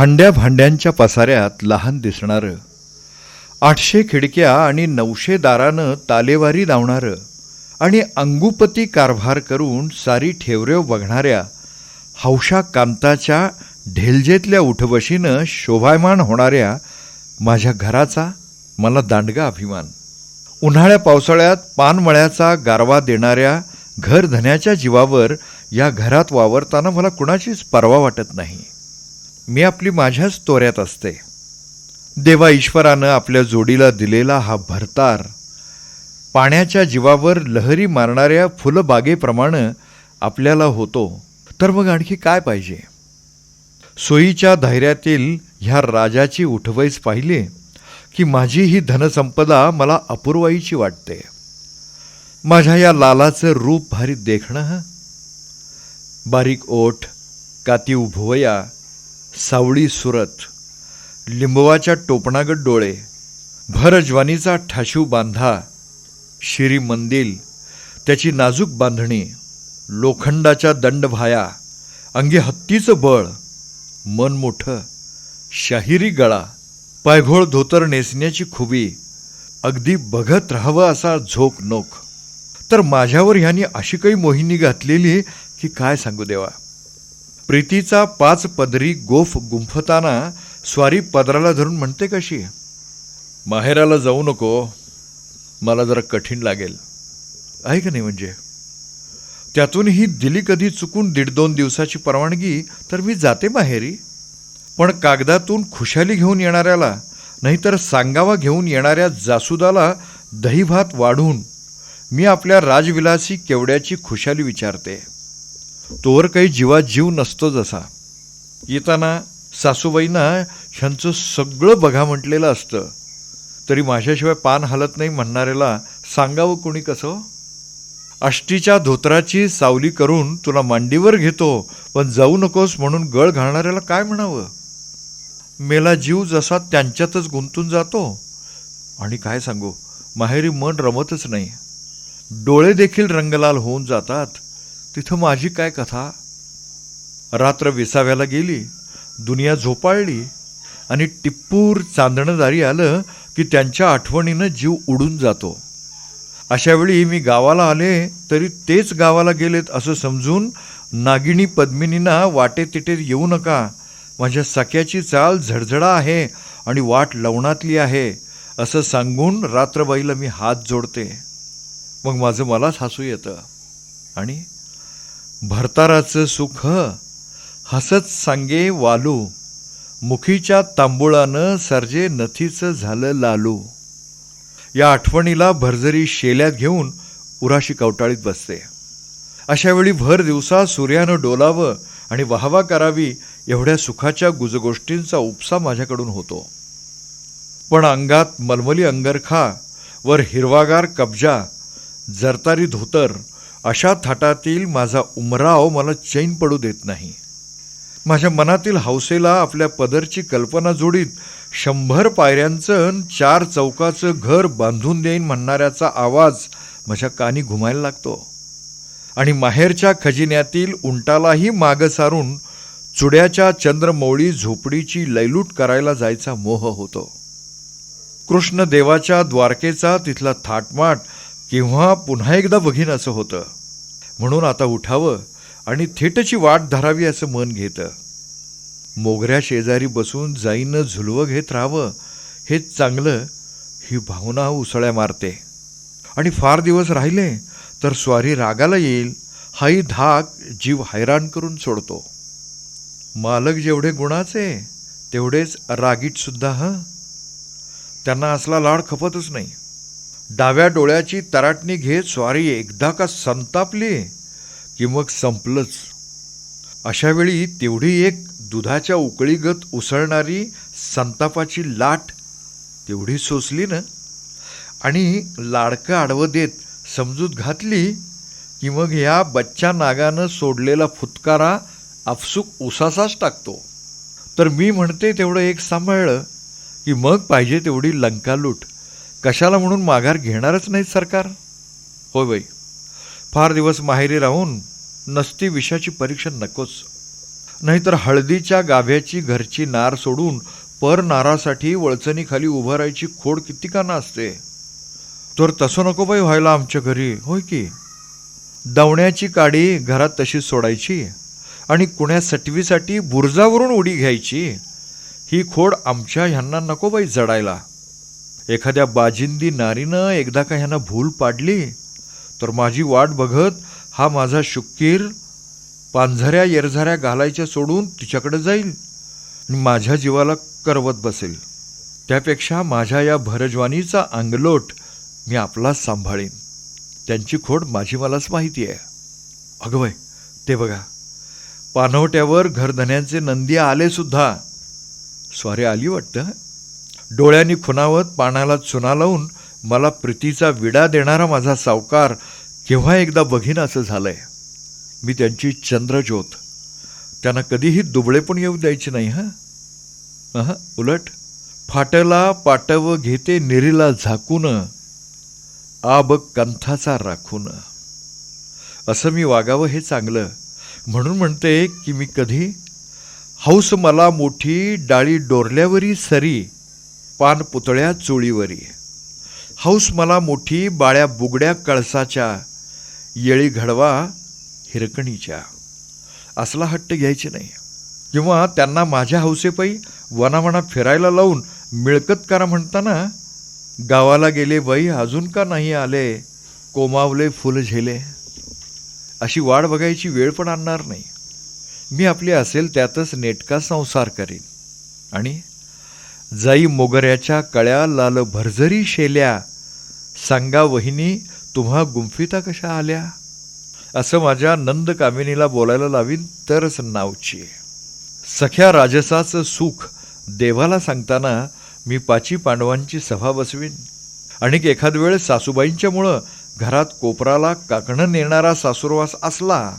हंड्या भांड्यांच्या पसाऱ्यात लहान दिसणारं. आठशे खिडक्या आणि नऊशे दारानं तालेवारी लावणारं आणि अंगुपती कारभार करून सारी ठेवरेव बघणाऱ्या हौशा कांताच्या ढेलजेतल्या उठबशीनं शोभायमान होणाऱ्या माझ्या घराचा मला दांडगा अभिमान. उन्हाळ्या पावसाळ्यात पानमळ्याचा गारवा देणाऱ्या घरधन्याच्या जीवावर या घरात वावरताना मला कुणाचीच पर्वा वाटत नाही. मी आपली माझ्याच तोऱ्यात असते. देवा ईश्वरानं आपल्या जोडीला दिलेला हा भरतार पाण्याच्या जीवावर लहरी मारणाऱ्या फुलबागेप्रमाणे आपल्याला होतो. तर मग आणखी काय पाहिजे? सोयीच्या धैर्यातील ह्या राजाची उठवैस पाहिले की माझी ही धनसंपदा मला अपूर्वाईची वाटते. माझ्या या लालाचं रूप भारी देखणं. बारीक ओठ काती उभवया सावळी सुरत लिंबवाच्या टोपणागत डोळे भरज्वानीचा ठाशीव बांधा शिरी मंदिल त्याची नाजूक बांधणी लोखंडाच्या दंडभाया अंगी हत्तीचं बळ मन मोठं शाहिरी गळा पायघोळ धोतर नेसण्याची खुबी अगदी बघत राहावं असा झोक नोख तर माझ्यावर ह्यानी अशी काही मोहिनी घातलेली की काय सांगू देवा? प्रीतीचा पाच पदरी गोफ गुंफताना स्वारी पदराला धरून म्हणते कशी? माहेराला जाऊ नको मला जरा कठीण लागेल. आहे का नाही म्हणजे? त्यातूनही दिली कधी चुकून दीड दोन दिवसाची परवानगी तर मी जाते माहेरी. पण कागदातून खुशाली घेऊन येणाऱ्याला नाहीतर सांगावा घेऊन येणाऱ्या जासुदाला दहीभात वाढून मी आपल्या राजविलासी केवड्याची खुशाली विचारते. तोवर काही जीवात जीव नसतो जसा. येताना सासूबाईंना ह्यांचं सगळं बघा म्हटलेलं असतं. तरी माझ्याशिवाय पान हलत नाही म्हणणाऱ्याला सांगावं कोणी कसं? आष्टीच्या धोत्राची सावली करून तुला मांडीवर घेतो पण जाऊ नकोस म्हणून गळ घालणाऱ्याला काय म्हणावं? मेला जीव जसा त्यांच्यातच गुंतून जातो. आणि काय सांगू माहेरी मन रमतच नाही. डोळे देखील रंगलाल होऊन जातात. तिथं माझी काय कथा? रात्र विसाव्याला गेली दुनिया झोपाळली आणि टिप्पूर चांदणदारी आलं की त्यांच्या आठवणीनं जीव उडून जातो. अशावेळी मी गावाला आले तरी तेच गावाला गेलेत असं समजून नागिणी पद्मिनींना वाटे तिटे येऊ नका. माझ्या सख्याची चाल झडझडा आहे आणि वाट लवणातली आहे असं सांगून रात्रबाईला मी हात जोडते. मग माझं मलाच हसू येतं. आणि भरताराचं सुख हसत सांगे वालू मुखीच्या तांबुळानं सर्जे नथीचं झालं लालू. या आठवणीला भरजरी शेल्यात घेऊन उराशी कवटाळीत बसते. अशावेळी भर दिवसा सूर्यानं डोलावं आणि वाहवा करावी एवढ्या सुखाच्या गुजगोष्टींचा उपसा माझ्याकडून होतो. पण अंगात मलमली अंगरखा वर हिरवागार कब्जा जरतारी धोतर अशा थाटातील माझा उमराव मला चैन पडू देत नाही. माझ्या मनातील हौसेला आपल्या पदरची कल्पना जोडीत शंभर पायऱ्यांचं चार चौकाचं घर बांधून देईन म्हणणाऱ्याचा आवाज माझ्या कानी घुमायला लागतो. आणि माहेरच्या खजिन्यातील उंटालाही मागं सारून चुड्याच्या चंद्रमौळी झोपडीची लैलूट करायला जायचा मोह होतो. कृष्णदेवाच्या द्वारकेचा तिथला थाटमाट केव्हा पुन्हा एकदा बघीन असं होतं. म्हणून आता उठावं आणि थेटची वाट धरावी असं मन घेतं. मोगऱ्या शेजारी बसून जाईनं झुलवं घेत राहावं हेच चांगलं ही भावना उसळ्या मारते. आणि फार दिवस राहिले तर स्वारी रागाला येईल हाही धाक जीव हैराण करून सोडतो. मालक जेवढे गुणाचे तेवढेच रागीटसुद्धा ह हं? त्यांना असला लाड खपतच नाही. डाव्या डोळ्याची तराटणी घेत स्वारी एकदा का संतापली की मग संपलंच. अशावेळी तेवढी एक दुधाच्या उकळीगत उसळणारी संतापाची लाट तेवढी सोसली ना? आणि लाडकं आडवं देत समजूत घातली की मग ह्या बच्चा नागानं सोडलेला फुतकारा आपसूक उसासाच टाकतो. तर मी म्हणते तेवढं एक सांभाळलं की मग पाहिजे तेवढी लंका लूट कशाला म्हणून माघार घेणारच नाहीत सरकार? होय बाई. फार दिवस माहेरी राहून नसती विषाची परीक्षा नकोच. नाहीतर हळदीच्या गाभ्याची घरची नार सोडून पर नारासाठी वळचणीखाली उभं राहायची खोड किती असते? तर तसं नको बाई व्हायला आमच्या घरी होय की? दवण्याची काडी घरात तशीच सोडायची आणि कुण्या सटवीसाठी बुरजावरून उडी घ्यायची ही खोड आमच्या ह्यांना नको बाई जडायला. एखाद्या बाजिंदी नारीनं एकदा का ह्यांना भूल पाडली तर माझी वाट बघत हा माझा शुक्कीर पांझऱ्या येरझाऱ्या घालायच्या सोडून तिच्याकडे जाईल आणि माझ्या जीवाला करवत बसेल. त्यापेक्षा माझ्या या भरजवानीचा अंगलोट मी आपलाच सांभाळीन. त्यांची खोड माझी मलाच माहिती आहे. अगं ते बघा. पानवट्यावर घरधन्यांचे नंदी आले सुद्धा स्वारी आली वाटतं? डोळ्यांनी खुणावत पाण्याला चुना लावून मला प्रीतीचा विडा देणारा माझा सावकार केव्हा एकदा बघीन असं झालंय. मी त्यांची चंद्रज्योत. त्यांना कधीही दुबळे पण येऊ द्यायचे नाही हां? हां उलट. फाटला पाटव घेते निरीला झाकून. आब कंथाचा राखून. असं मी वागावं हे चांगलं. म्हणून म्हणते की मी कधी? हौस मला मोठी डाळी डोरल्यावरी सरी. पान पुतळ्या चोळीवरी. हौस मला मोठी बाळ्या बुगड्या कळसाच्या येळी घडवा हिरकणीच्या. असला हट्ट घ्यायचे नाही. किंवा त्यांना माझ्या हौसेपायी वनावना फिरायला लावून मिळकत करा म्हणताना गावाला गेले बाई अजून का नाही आले कोमावले फुल झेले. अशी वाट बघायची वेळ पण आणणार नाही. मी आपली असेल त्यातच नेटका संसार करीन. आणि जाई मोगऱ्याच्या कळ्या लाल भरझरी शेल्या. सांगा वहिनी तुम्हा गुंफिता कशा आल्या? असं माझ्या नंद कामिनीला बोलायला लावीन तरच नावची. सख्या राजसाचं सुख देवाला सांगताना मी पाची पांडवांची सभा बसवीन. आणि एखाद वेळ सासूबाईंच्यामुळं घरात कोपराला काकणं नेणारा सासूरवास असला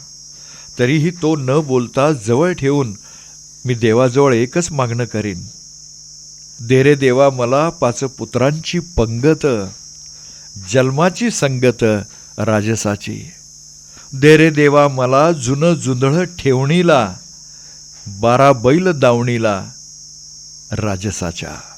तरीही तो न बोलता जवळ ठेवून मी देवाजवळ एकच मागणं करीन. दे रे देवा मला पाच पुत्रांची पंगत जन्माची संगत राजसाची. दे रे देवा मला जुनं जुंधळं ठेवणीला बारा बैल दावणीला राजसाच्या.